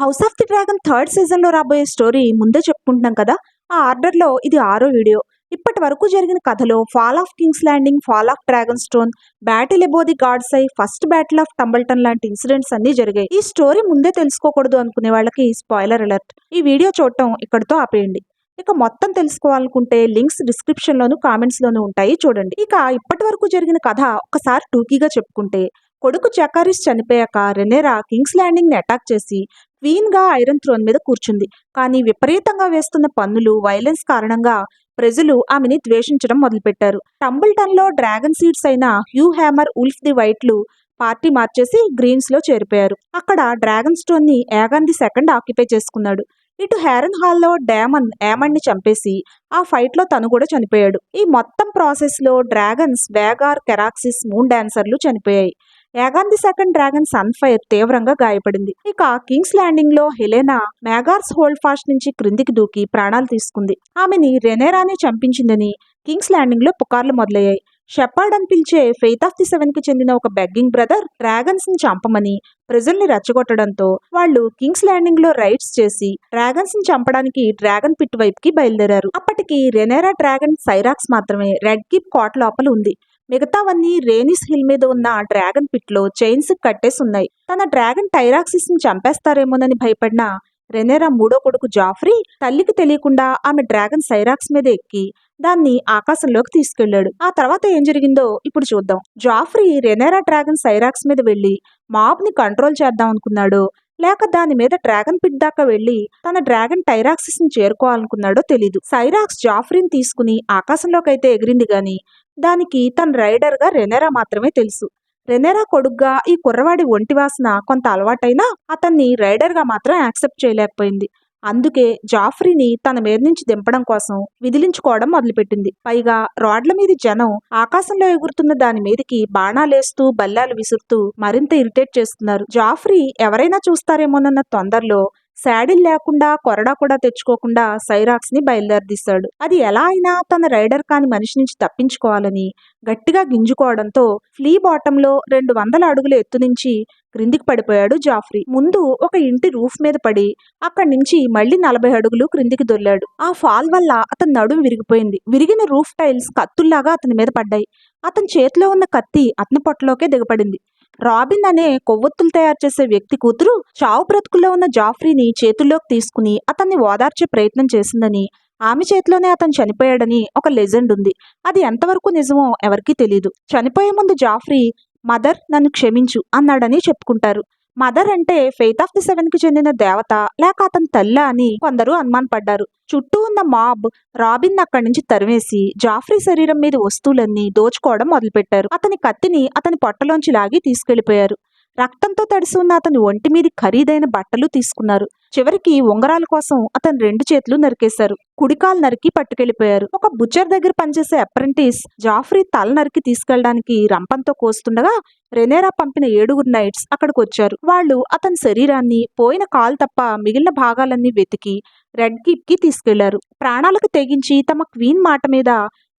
House of the Dragon third సీజన్లో రాబోయే story ముందే చెప్పుకుంటున్నాం కదా ఆ ఆర్డర్లో ఇది ఆరో వీడియో ఇప్పటి వరకు జరిగిన కథలో Fall of King's Landing Fall of Dragonstone Battle Above the Gods Eye First Battle of Tumbleton లాంటి ఇన్సిడెంట్స్ అన్ని జరిగాయి. ఈ స్టోరీ ముందే తెలుసుకోకూడదు అనుకునే వాళ్ళకి స్పాయిలర్ అలర్ట్ ఈ వీడియో చూడటం ఇక్కడితో ఆపేయండి. ఇక మొత్తం తెలుసుకోవాలనుకుంటే లింక్స్ డిస్క్రిప్షన్లోను లోను కామెంట్స్ ఉంటాయి చూడండి. ఇక ఇప్పటి వరకు జరిగిన కథ ఒకసారి టూకీగా చెప్పుకుంటే కొడుకు జకారిస్ చనిపోయాక రెనేరా కింగ్స్ ల్యాండింగ్ని అటాక్ చేసి క్వీన్గా ఐరన్ థ్రోన్ మీద కూర్చుంది. కానీ విపరీతంగా వేస్తున్న పన్నులు వైలెన్స్ కారణంగా ప్రజలు ఆమెని ద్వేషించడం మొదలుపెట్టారు. టంబుల్టన్లో డ్రాగన్ సీడ్స్ అయిన హ్యూ హ్యామర్ ఉల్ఫ్ ది వైట్లు పార్టీ మార్చేసి గ్రీన్స్లో చేరిపోయారు. అక్కడ డ్రాగన్ స్టోన్ని యాగన్ ది సెకండ్ ఆక్యుపై చేసుకున్నాడు. ఇటు హ్యారన్ హాల్లో డ్యామన్ యామన్ని చంపేసి ఆ ఫైట్లో తను కూడా చనిపోయాడు. ఈ మొత్తం ప్రాసెస్లో డ్రాగన్స్ వేగార్ కెరాక్సిస్ మూన్ డాన్సర్లు చనిపోయాయి. Aegon the Second dragon Sunfyre తీవ్రంగా గాయపడింది. ఇక కింగ్స్ ల్యాండింగ్లో హెలెనా మ్యాగార్స్ హోల్డ్ ఫాస్ట్ నుంచి క్రిందికి దూకి ప్రాణాలు తీసుకుంది. ఆమెని రెనేరానే చంపించిందని కింగ్స్ ల్యాండింగ్లో పుకార్లు మొదలయ్యాయి. షెపర్డ్ అని పిలిచే ఫెయిత్ ఆఫ్ ది సెవెన్కి చెందిన ఒక బెగ్గింగ్ బ్రదర్ డ్రాగన్స్ని చంపమని ప్రజల్ని రెచ్చగొట్టడంతో వాళ్ళు కింగ్స్ ల్యాండింగ్లో రైడ్స్ చేసి డ్రాగన్స్ని చంపడానికి డ్రాగన్ పిట్ వైపుకి బయలుదేరారు. అప్పటికి రెనేరా డ్రాగన్ సైరాక్స్ మాత్రమే రెడ్ కిప్ కోట లోపల ఉంది. మిగతావన్నీ రేనిస్ హిల్ మీద ఉన్న డ్రాగన్ పిట్లో చైన్స్ కట్టేసి ఉన్నాయి తన డ్రాగన్ టైరాక్సిస్ని చంపేస్తారేమోనని భయపడిన రెనేరా మూడో కొడుకు జాఫ్రీ తల్లికి తెలియకుండా ఆమె డ్రాగన్ సైరాక్స్ మీద ఎక్కి దాన్ని ఆకాశంలోకి తీసుకెళ్ళాడు ఆ తర్వాత ఏం జరిగిందో ఇప్పుడు చూద్దాం. జాఫ్రీ రెనేరా డ్రాగన్ సైరాక్స్ మీద వెళ్ళి మాబ్ని కంట్రోల్ చేద్దాం అనుకున్నాడు. లేక దాని మీద డ్రాగన్ పిట్ దాకా వెళ్ళి తన డ్రాగన్ టైరాక్సిస్ని చేరుకోవాలనుకున్నాడో తెలీదు. సైరాక్స్ జాఫ్రీని తీసుకుని ఆకాశంలోకైతే ఎగిరింది గాని దానికి తన రైడర్గా రెనెరా మాత్రమే తెలుసు. రెనెరా కొడుగ్గా ఈ కుర్రవాడి ఒంటి వాసన కొంత అలవాటైనా అతన్ని రైడర్గా మాత్రం యాక్సెప్ట్ చేయలేకపోయింది. అందుకే జాఫ్రీని తన మీద నుంచి దింపడం కోసం విదిలించుకోవడం మొదలుపెట్టింది. పైగా రాడ్ల మీద జనం ఆకాశంలో ఎగురుతున్న దాని మీదకి బాణాలేస్తూ బల్లాలు విసురుతూ మరింత ఇరిటేట్ చేస్తున్నారు. జాఫ్రీ ఎవరైనా చూస్తారేమోనన్న తొందరలో శాడిల్ లేకుండా కొరడా కూడా తెచ్చుకోకుండా సైరాక్స్ని బయలుదేరదీశాడు. అది ఎలా అయినా తన రైడర్ కాని మనిషి నుంచి తప్పించుకోవాలని గట్టిగా గింజుకోవడంతో ఫ్లీ బాటంలో రెండు వందల అడుగుల ఎత్తు నుంచి క్రిందికి పడిపోయాడు జాఫ్రీ. ముందు ఒక ఇంటి రూఫ్ మీద పడి అక్కడి నుంచి మళ్ళీ నలభై అడుగులు క్రిందికి దొల్లాడు. ఆ ఫాల్ వల్ల అతని నడుము విరిగిపోయింది. విరిగిన రూఫ్ టైల్స్ కత్తుల్లాగా అతని మీద పడ్డాయి. అతని చేతిలో ఉన్న కత్తి అతని పొట్టలోకే దిగపడింది రాబిన్ అనే కొవ్వొత్తులు తయారు చేసే వ్యక్తి కూతురు చావు బ్రతుకుల్లో ఉన్న జాఫ్రీని చేతుల్లోకి తీసుకుని అతన్ని ఓదార్చే ప్రయత్నం చేసిందని ఆమె చేతిలోనే అతను చనిపోయాడని ఒక లెజెండ్ ఉంది. అది ఎంతవరకు నిజమో ఎవరికీ తెలియదు చనిపోయే ముందు జాఫ్రీ మదర్ నన్ను క్షమించు అన్నాడని చెప్పుకుంటారు. మదర్ అంటే ఫెయిత్ ఆఫ్ ది సెవెన్కి చెందిన దేవత లేక అతని తల్లి అని కొందరు అనుమానపడ్డారు. చుట్టూ ఉన్న మాబ్ రాబిన్ అక్కడి నుంచి తరివేసి జాఫ్రీ శరీరం మీద వస్తువులన్నీ దోచుకోవడం మొదలుపెట్టారు. అతని కత్తిని అతని పొట్టలోంచి లాగి తీసుకెళ్ళిపోయారు రక్తంతో తడిసి ఉన్న అతని ఒంటి మీద ఖరీదైన బట్టలు తీసుకున్నారు. చివరికి ఉంగరాల కోసం అతని రెండు చేతులు నరికేశారు. కుడికాలు నరికి పట్టుకెళ్ళిపోయారు ఒక బుచ్చర్ దగ్గర పనిచేసే అప్రెంటిస్ జాఫ్రీ తల నరికి తీసుకెళ్ళడానికి రంపంతో కోస్తుండగా రెనేరా పంపిన ఏడుగురు నైట్స్ అక్కడికి వచ్చారు వాళ్ళు అతని శరీరాన్ని పోయిన కాలు తప్ప మిగిలిన భాగాలన్నీ వెతికి రెడ్ గిప్కి తీసుకెళ్ళారు. ప్రాణాలకు తెగించి తమ క్వీన్ మాట మీద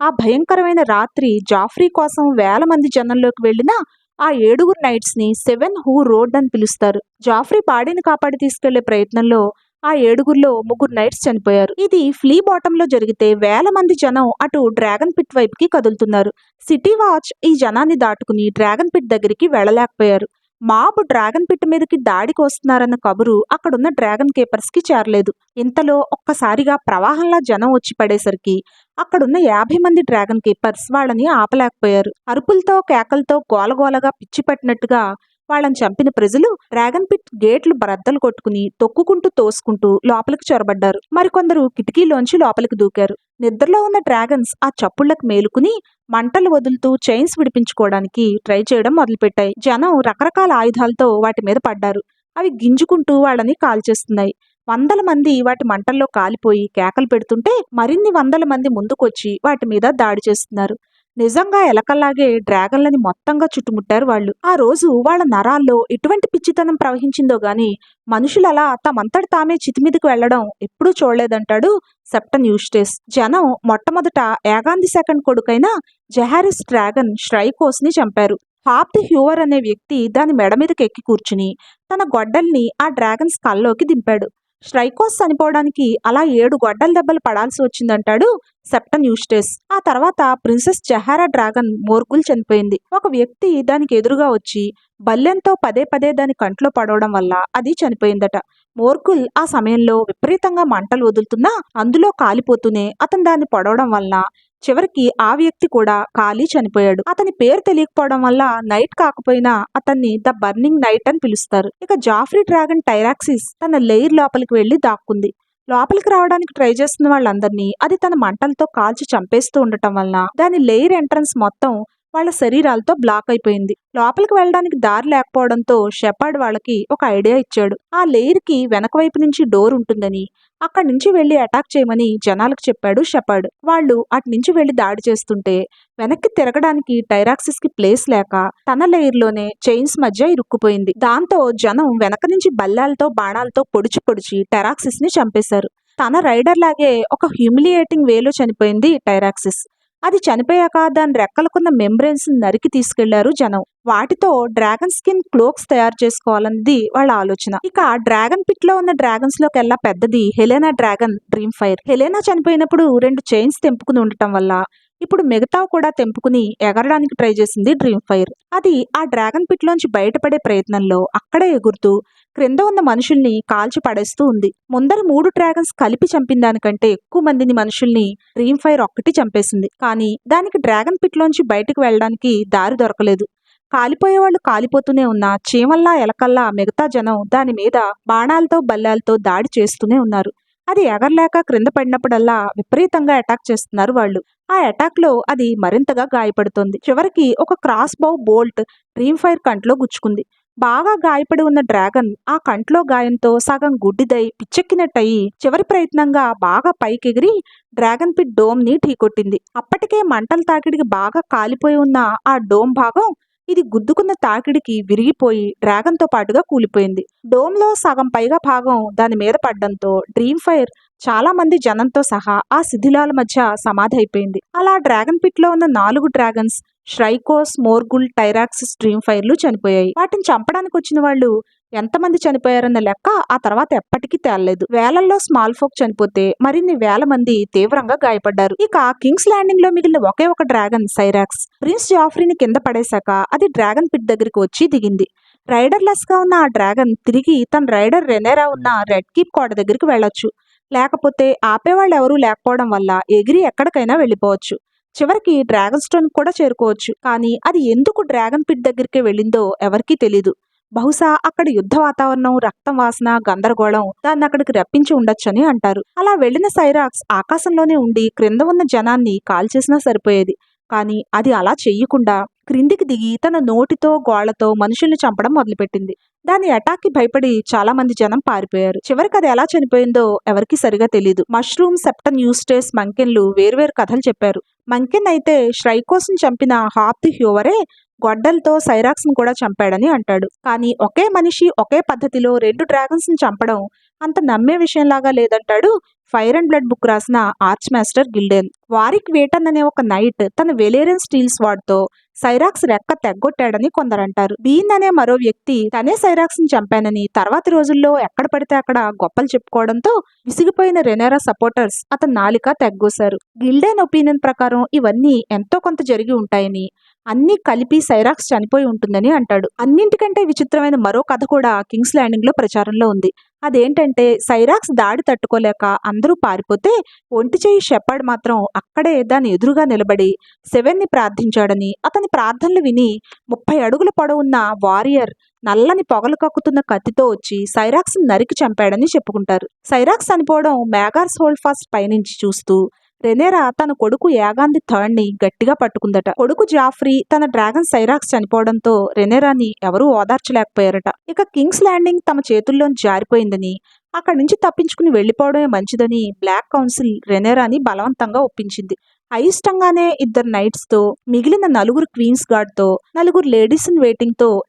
ఆ భయంకరమైన రాత్రి జాఫ్రీ కోసం వేల మంది జనంలోకి వెళ్ళినా ఆ ఏడుగురు నైట్స్ని సెవెన్ హూ రోడ్ అని పిలుస్తారు. జాఫ్రీ బాడీని కాపాడి తీసుకెళ్ళే ప్రయత్నంలో ఆ ఏడుగురిలో ముగ్గురు నైట్స్ చనిపోయారు. ఇది ఫ్లీ బాటంలో జరిగితే వేల మంది జనం అటు డ్రాగన్ పిట్ వైపుకి కదులుతున్నారు. సిటీ వాచ్ ఈ జనాన్ని దాటుకుని డ్రాగన్ పిట్ దగ్గరికి వెళ్ళలేకపోయారు. మాబ్ డ్రాగన్ పిట్ మీదకి దాడికి వస్తున్నారన్న కబురు అక్కడున్న డ్రాగన్ కేపర్స్కి చేరలేదు. ఇంతలో ఒక్కసారిగా ప్రవాహంలా జనం వచ్చి పడేసరికి అక్కడున్న యాభై మంది డ్రాగన్ కీపర్స్ వాళ్ళని ఆపలేకపోయారు. అరుపులతో కేకలతో గోలగోలగా పిచ్చిపెట్టినట్టుగా వాళ్ళని చంపిన ప్రజలు డ్రాగన్ పిట్ గేట్లు బ్రద్దలు కొట్టుకుని తొక్కుకుంటూ తోసుకుంటూ లోపలికి చొరబడ్డారు. మరికొందరు కిటికీలోంచి లోపలికి దూకారు. నిద్రలో ఉన్న డ్రాగన్స్ ఆ చప్పుళ్ళకు మేలుకుని మంటలు వదులుతూ చైన్స్ విడిపించుకోవడానికి ట్రై చేయడం మొదలుపెట్టాయి. జనం రకరకాల ఆయుధాలతో వాటి మీద పడ్డారు. అవి గింజుకుంటూ వాళ్ళని కాల్చేస్తున్నాయి. వందల మంది వాటి మంటల్లో కాలిపోయి కేకలు పెడుతుంటే మరిన్ని వందల మంది ముందుకొచ్చి వాటి మీద దాడి చేస్తున్నారు. నిజంగా ఎలకల్లాగే డ్రాగన్లని మొత్తంగా చుట్టుముట్టారు వాళ్ళు. ఆ రోజు వాళ్ళ నరాల్లో ఎటువంటి పిచ్చితనం ప్రవహించిందో గాని మనుషులలా తమంతటి తామే చితిమిదికి వెళ్ళడం ఎప్పుడూ చూడలేదంటాడు సెప్టన్ యూస్టేస్. జనం మొట్టమొదట ఏగాంది సెకండ్ కొడుకైన జహారిస్ డ్రాగన్ ష్రైకోస్ని చంపారు. హాప్ ది హ్యూవర్ అనే వ్యక్తి దాని మెడ మీదకి ఎక్కి కూర్చుని తన గొడ్డల్ని ఆ డ్రాగన్స్ కల్లోకి దింపాడు. స్ట్రైకోస్ చనిపోవడానికి అలా ఏడు గొడ్డల దెబ్బలు పడాల్సి వచ్చిందంటాడు సెప్టన్ యూస్టేస్ ఆ తర్వాత ప్రిన్సెస్ జహారా డ్రాగన్ మోర్గుల్ చనిపోయింది. ఒక వ్యక్తి దానికి ఎదురుగా వచ్చి బల్లెంతో పదే పదే దాని కంట్లో పడవడం వల్ల అది చనిపోయిందట. మోర్గుల్ ఆ సమయంలో విపరీతంగా మంటలు వదులుతున్నా అందులో కాలిపోతూనే అతను దాన్ని పడవడం వల్ల చివరికి ఆ వ్యక్తి కూడా ఖాళీ చనిపోయాడు. అతని పేరు తెలియకపోవడం వల్ల నైట్ కాకపోయినా అతన్ని ద బర్నింగ్ నైట్ అని పిలుస్తారు. ఇక జాఫ్రీ డ్రాగన్ టైరాక్సిస్ తన లేయర్ లోపలికి వెళ్ళి దాక్కుంది. లోపలికి రావడానికి ట్రై చేస్తున్న వాళ్ళందరినీ అది తన మంటలతో కాల్చి చంపేస్తూ ఉండటం వలన దాని లేయర్ ఎంట్రన్స్ మొత్తం వాళ్ళ శరీరాలతో బ్లాక్ అయిపోయింది. లోపలికి వెళ్ళడానికి దారి లేకపోవడంతో షెపర్డ్ వాళ్ళకి ఒక ఐడియా ఇచ్చాడు. ఆ లేయర్కి వెనక వైపు నుంచి డోర్ ఉంటుందని అక్కడి నుంచి వెళ్ళి అటాక్ చేయమని జనాలకు చెప్పాడు షెపర్డ్. వాళ్ళు అటు నుంచి వెళ్ళి దాడి చేస్తుంటే వెనక్కి తిరగడానికి టైరాక్సిస్కి ప్లేస్ లేక తన లేయర్లోనే చైన్స్ మధ్య ఇరుక్కుపోయింది. దాంతో జనం వెనక నుంచి బల్లాలతో బాణాలతో పొడిచి పొడిచి టెరాక్సిస్ని చంపేశారు. తన రైడర్ లాగే ఒక హ్యూమిలియేటింగ్ వేలో చనిపోయింది టైరాక్సిస్. అది చనిపోయాక దాని రెక్కలకున్న మెంబ్రెన్స్ నరికి తీసుకెళ్ళారు జనం. వాటితో డ్రాగన్ స్కిన్ క్లోక్స్ తయారు చేసుకోవాలన్నది వాళ్ళ ఆలోచన. ఇక డ్రాగన్ పిట్లో ఉన్న డ్రాగన్స్ లోకెల్లా పెద్దది Helaena dragon Dreamfyre. Helaena చనిపోయినప్పుడు రెండు చైన్స్ తెంపుకుని ఉండటం వల్ల ఇప్పుడు మిగతా కూడా తెంపుకుని ఎగరడానికి ట్రై చేసింది డ్రీమ్ ఫైర్. అది ఆ డ్రాగన్ పిట్ లోంచి బయటపడే ప్రయత్నంలో అక్కడే ఎగురుతూ క్రింద ఉన్న మనుషుల్ని కాల్చి పడేస్తూ ఉంది. ముందర మూడు డ్రాగన్స్ కలిపి చంపిన దానికంటే ఎక్కువ మందిని మనుషుల్ని డ్రీమ్ ఫైర్ ఒక్కటి చంపేసింది. కానీ దానికి డ్రాగన్ పిట్లోంచి బయటకు వెళ్ళడానికి దారి దొరకలేదు. కాలిపోయే వాళ్ళు కాలిపోతూనే ఉన్న చీమల్లా ఎలకల్లా మిగతా జనం దాని మీద బాణాలతో బల్లాలతో దాడి చేస్తూనే ఉన్నారు. అది ఎగరలేక క్రింద పడినప్పుడల్లా విపరీతంగా అటాక్ చేస్తున్నారు వాళ్ళు. ఆ అటాక్లో అది మరింతగా గాయపడుతుంది. చివరికి ఒక crossbow bolt Dreamfyre కంట్లో గుచ్చుకుంది. బాగా గాయపడి ఉన్న డ్రాగన్ ఆ కంట్లో గాయంతో సగం గుడ్డిదై పిచ్చెక్కినట్టయి చివరి ప్రయత్నంగా బాగా పైకెగిరి డ్రాగన్ పిట్ డోమ్ని ఢీకొట్టింది. అప్పటికే మంటల తాకిడికి బాగా కాలిపోయి ఉన్న ఆ డోమ్ భాగం ఇది గుద్దుకున్న తాకిడికి విరిగిపోయి డ్రాగన్తో పాటుగా కూలిపోయింది. డోమ్లో సగం పైగా భాగం దాని మీద పడ్డంతో డ్రీమ్ ఫైర్ చాలా మంది జనంతో సహా ఆ శిథిలాల మధ్య సమాధి అయిపోయింది. అలా డ్రాగన్ పిట్లో ఉన్న నాలుగు డ్రాగన్స్ ష్రైకోస్ మోర్గుల్ టైరాక్స్ స్ట్రీమ్ ఫైర్లు చనిపోయాయి. వాటిని చంపడానికి వచ్చిన వాళ్ళు ఎంతమంది చనిపోయారన్న లెక్క ఆ తర్వాత ఎప్పటికీ తేలలేదు. వేలల్లో స్మాల్ ఫోక్ చనిపోతే మరిన్ని వేల మంది తీవ్రంగా గాయపడ్డారు. ఇక కింగ్స్ ల్యాండింగ్లో మిగిలిన ఒకే ఒక డ్రాగన్ సైరాక్స్ ప్రిన్స్ జాఫ్రీని కింద పడేశాక అది డ్రాగన్ పిట్ దగ్గరికి వచ్చి దిగింది. రైడర్ లెస్గా ఉన్న ఆ డ్రాగన్ తిరిగి తన రైడర్ రెనేరా ఉన్న రెడ్ కీప్ కోట దగ్గరికి వెళ్ళొచ్చు. లేకపోతే ఆపేవాళ్ళు ఎవరూ లేకపోవడం వల్ల ఎగిరి ఎక్కడికైనా వెళ్ళిపోవచ్చు. చివరికి డ్రాగన్ స్టోన్ కూడా చేరుకోవచ్చు. కానీ అది ఎందుకు డ్రాగన్ పిట్ దగ్గరికి వెళ్ళిందో ఎవరికీ తెలీదు. బహుశా అక్కడ యుద్ధ వాతావరణం రక్తం వాసన గందరగోళం దాన్ని అక్కడికి రప్పించి ఉండొచ్చని అంటారు. అలా వెళ్ళిన సైరాక్స్ ఆకాశంలోనే ఉండి క్రింద ఉన్న జనాన్ని కాల్చేసినా సరిపోయేది. కానీ అది అలా చెయ్యకుండా క్రిందికి దిగి తన నోటితో గోళ్ళతో మనుషుల్ని చంపడం మొదలుపెట్టింది. దాని అటాక్కి భయపడి చాలా మంది జనం పారిపోయారు. చివరికి అది ఎలా చనిపోయిందో ఎవరికి సరిగా తెలియదు మష్రూమ్ సెప్టన్ యూస్టేస్ మంకెన్లు వేర్వేరు కథలు చెప్పారు. మంకెన్ అయితే శ్రైకోస్ని చంపిన హాప్ ది హ్యూవరే గొడ్డలతో సైరాక్స్ను కూడా చంపాడని అంటాడు. కానీ ఒకే మనిషి ఒకే పద్ధతిలో రెండు డ్రాగన్స్ని చంపడం అంత నమ్మే విషయంలాగా లేదంటాడు ఫైర్ అండ్ బ్లడ్ బుక్ రాసిన ఆర్చ్ మాస్టర్ గిల్డెన్. వారిక్ వేటన్ అనే ఒక నైట్ తన వెలేరియన్ స్టీల్స్ వాడ్తో సైరాక్స్ రెక్క తెగ్గొట్టాడని కొందరంటారు. బీన్ అనే మరో వ్యక్తి తనే సైరాక్స్ని చంపానని తర్వాతి రోజుల్లో ఎక్కడ పడితే అక్కడ గొప్పలు చెప్పుకోవడంతో విసిగిపోయిన రెనేరా సపోర్టర్స్ అతని నాలిక తెగ్గోశారు. గిల్డెన్ ఒపీనియన్ ప్రకారం ఇవన్నీ ఎంతో కొంత జరిగి ఉంటాయని అన్నీ కలిపి సైరాక్స్ చనిపోయి ఉంటుందని అంటాడు. అన్నింటికంటే విచిత్రమైన మరో కథ కూడా కింగ్స్ ల్యాండింగ్లో ప్రచారంలో ఉంది. అదేంటంటే సైరాక్స్ దాడి తట్టుకోలేక అందరూ పారిపోతే ఒంటి చేయి షెపర్డ్ మాత్రం అక్కడే దాని ఎదురుగా నిలబడి సెవెన్ని ప్రార్థించాడని అతని ప్రార్థనలు విని ముప్పై అడుగుల పొడవున్న వారియర్ నల్లని పొగలు కక్కుతున్న కత్తితో వచ్చి సైరాక్స్ నరికి చంపాడని చెప్పుకుంటారు. సైరాక్స్ చనిపోవడం మేగార్స్ హోల్డ్ ఫాస్ట్ పైనుంచి చూస్తూ రెనేరా తన కొడుకు యాగాంది థర్డ్ని గట్టిగా పట్టుకుందట. కొడుకు జాఫ్రీ తన డ్రాగన్ సైరాక్స్ చనిపోవడంతో రెనేరాని ఎవరూ ఓదార్చలేకపోయారట. ఇక కింగ్స్ ల్యాండింగ్ తమ చేతుల్లో జారిపోయిందని అక్కడి నుంచి తప్పించుకుని వెళ్ళిపోవడమే మంచిదని బ్లాక్ కౌన్సిల్ రెనేరాని బలవంతంగా ఒప్పించింది. అయిష్టంగానే ఇద్దరు నైట్స్తో మిగిలిన నలుగురు క్వీన్స్ గార్డ్తో నలుగురు లేడీస్ ఇన్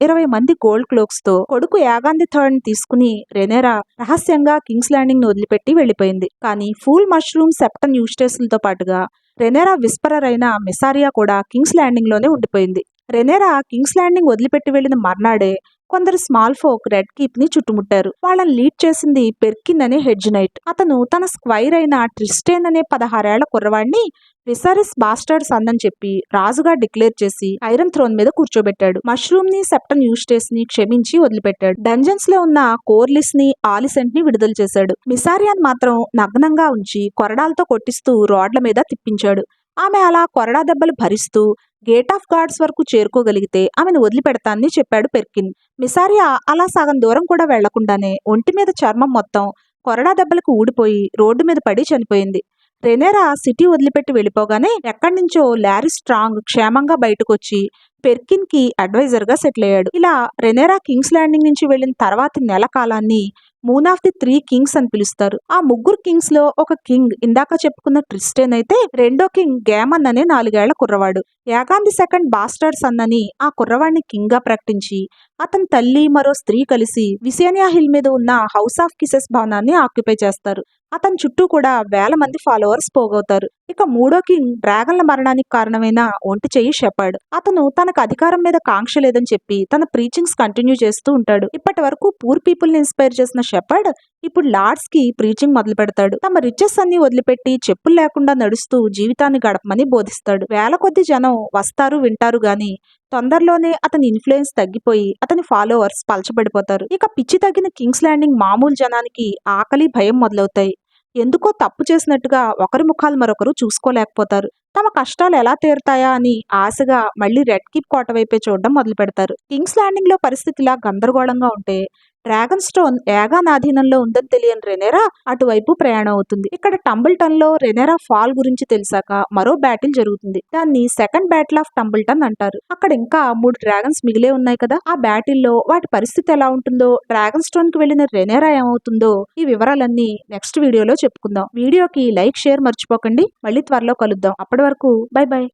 ఇరవై మంది గోల్డ్ క్లోక్స్తో కొడుకు యాగాంధి థర్డ్ తీసుకుని రెనేరా రహస్యంగా కింగ్స్ ల్యాండింగ్ను వదిలిపెట్టి వెళ్ళిపోయింది. కానీ ఫూల్ మష్రూమ్ సెప్టన్ యూస్టేస్లతో పాటుగా రెనేరా విస్పరర్ అయిన మెసారియా కూడా కింగ్స్ ల్యాండింగ్లోనే ఉండిపోయింది. రెనేరా కింగ్స్ ల్యాండింగ్ వదిలిపెట్టి వెళ్ళిన మర్నాడే కొందరు స్మాల్ ఫోక్ రెడ్ కీప్ని చుట్టుముట్టారు. వాళ్ళని లీడ్ చేసింది పెర్కిన్ అనే హెడ్జ్ నైట్. అతను తన స్క్వైర్ అయిన ట్రిస్టేన్ అనే పదహారేళ్ళ కుర్రవాడిని విసారిస్ బాస్టర్డ్ సన్ అని చెప్పి రాజుగా డిక్లేర్ చేసి ఐరన్ థ్రోన్ మీద కూర్చోబెట్టాడు. మష్రూమ్ని సెప్టన్ యూస్టేస్ని క్షమించి వదిలిపెట్టాడు. డంజన్స్లో ఉన్న కోర్లిస్ని ఆలిసెంట్ని విడుదల చేశాడు. మిసారియాన్ మాత్రం నగ్నంగా ఉంచి కొరడాలతో కొట్టిస్తూ రోడ్ల మీద తిప్పించాడు. ఆమె అలా కొరడా దెబ్బలు భరిస్తూ గేట్ ఆఫ్ గార్డ్స్ వరకు చేరుకోగలిగితే ఆమెను వదిలిపెడతానని చెప్పాడు పెర్కిన్. మిసారియా అలా సగం దూరం కూడా వెళ్ళకుండానే ఒంటి మీద చర్మం మొత్తం కొరడా దెబ్బలకు ఊడిపోయి రోడ్డు మీద పడి చనిపోయింది. రెనేరా సిటీ వదిలిపెట్టి వెళ్ళిపోగానే ఎక్కడి నుంచో లారీ స్ట్రాంగ్ క్షేమంగా బయటకొచ్చి పెర్కిన్కి అడ్వైజర్గా సెటిల్ అయ్యాడు ఇలా రెనేరా కింగ్స్ ల్యాండింగ్ నుంచి వెళ్ళిన తర్వాతి నెల కాలాన్ని Moon of the Three Kings అని పిలుస్తారు. ఆ ముగ్గురు కింగ్స్లో ఒక కింగ్ ఇందాక చెప్పుకున్న ట్రిస్టేన్ అయితే రెండో కింగ్ గేమన్ అనే నాలుగేళ్ళ కుర్రవాడు. యాగాంధి సెకండ్ బాస్టర్డ్ సన్నని ఆ కుర్రవాణ్ణి కింగ్గా ప్రకటించి అతని తల్లి మరో స్త్రీ కలిసి విసేనియా హిల్ మీద ఉన్న హౌస్ ఆఫ్ కిసెస్ భవనాన్ని ఆక్యుపై చేస్తారు. అతని చుట్టూ కూడా వేల మంది ఫాలోవర్స్ పోగవుతారు. ఇక మూడో కింగ్ డ్రాగన్ల మరణానికి కారణమైన ఒంటి చెయ్యి షెపర్డ్. అతను తనకు అధికారం మీద కాంక్ష లేదని చెప్పి తన ప్రీచింగ్స్ కంటిన్యూ చేస్తూ ఉంటాడు. ఇప్పటి వరకు పూర్ పీపుల్ని ఇన్స్పైర్ చేసిన షెపర్డ్ ఇప్పుడు లార్డ్స్కి ప్రీచింగ్ మొదలు పెడతాడు. తమ రిచెస్ అన్ని వదిలిపెట్టి చెప్పులు లేకుండా నడుస్తూ జీవితాన్ని గడపమని బోధిస్తాడు. వేల కొద్ది జనం వస్తారు వింటారు గాని తొందరలోనే అతని ఇన్ఫ్లుయెన్స్ తగ్గిపోయి అతని ఫాలోవర్స్ పలచబడిపోతారు. ఇక పిచ్చి తగ్గిన కింగ్స్ ల్యాండింగ్ మామూలు జనానికి ఆకలి భయం మొదలవుతాయి. ఎందుకో తప్పు చేసినట్టుగా ఒకరి ముఖాలు మరొకరు చూసుకోలేకపోతారు. తమ కష్టాలు ఎలా తీరుతాయా అని ఆశగా మళ్ళీ రెడ్ కిప్ కోట వైపే చూడడం మొదలు పెడతారు కింగ్స్ ల్యాండింగ్లో పరిస్థితి ఇలా గందరగోళంగా ఉంటే డ్రాగన్ స్టోన్ యాగాన్ ఆధీనంలో ఉందని తెలియని రెనేరా అటువైపు ప్రయాణం అవుతుంది. ఇక్కడ టంబుల్టన్లో రెనేరా ఫాల్ గురించి తెలిసాక మరో బ్యాటిల్ జరుగుతుంది. దాన్ని సెకండ్ బ్యాటిల్ ఆఫ్ టంబుల్టన్ అంటారు. అక్కడ ఇంకా మూడు డ్రాగన్స్ మిగిలే ఉన్నాయి కదా. ఆ బ్యాటిల్లో వాటి పరిస్థితి ఎలా ఉంటుందో డ్రాగన్ స్టోన్కి వెళ్ళిన రెనేరా ఏమవుతుందో ఈ వివరాలన్నీ నెక్స్ట్ వీడియోలో చెప్పుకుందాం. వీడియోకి లైక్ షేర్ మర్చిపోకండి. మళ్ళీ త్వరలో కలుద్దాం. అప్పటి వరకు బై బై.